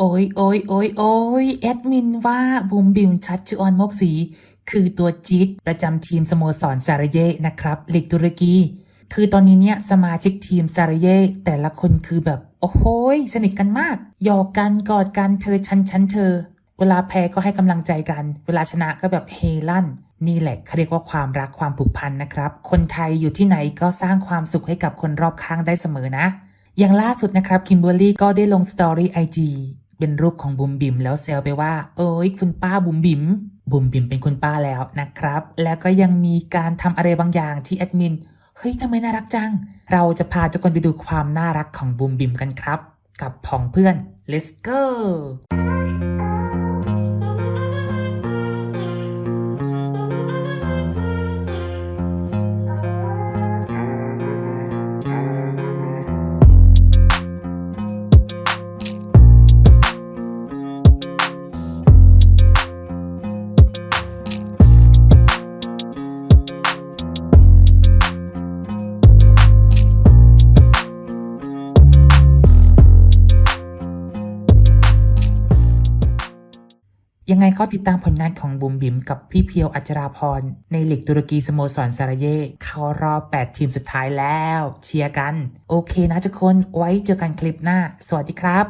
โอ้ยโอ้ยโอ้ยโอ้ยแอดมินว่าบุมบิมชัดชออนมกสีคือตัวจี๊ดประจำทีมสโมสรซาราเยนะครับลีกตุรกี คือตอนนี้เนี่ยสมาชิกทีมซาราเยแต่ละคนคือแบบ โอ้โหยสนิทกันมากหยอกกันกอดกันเธอฉันฉันเธอ เวลาแพ้ก็ให้กำลังใจกัน เวลาชนะก็แบบเฮลั่นนี่แหละเขาเรียกว่าความรักความผูกพันนะครับ คนไทยอยู่ที่ไหนก็สร้างความสุขให้กับคนรอบข้างได้เสมอนะ อย่างล่าสุดนะครับคิมเบอร์รี่ก็ได้ลงสตอรี่ไอจี เป็นรูปของบุมบิมแล้วเซลไปว่า เอ้ยคุณป้าบุมบิมบุมบิมเป็นคุณป้าแล้วนะครับ แล้วก็ยังมีการทำอะไรบางอย่างที่แอดมินเฮ้ยทำไมน่ารักจัง เราจะพาทุกคนไปดูความน่ารักของบุมบิมกันครับ กับผองเพื่อน let's go ยังไงเขาติดตามผลงานของบุมบิมกับพี่เพียวอัจราพร ในหลีกตุรกีสโมสรซาราเยเข้ารอบ 8 ทีมสุดท้ายแล้ว เชียร์กัน โอเคนะทุกคนไว้เจอกันคลิปหน้า สวัสดีครับ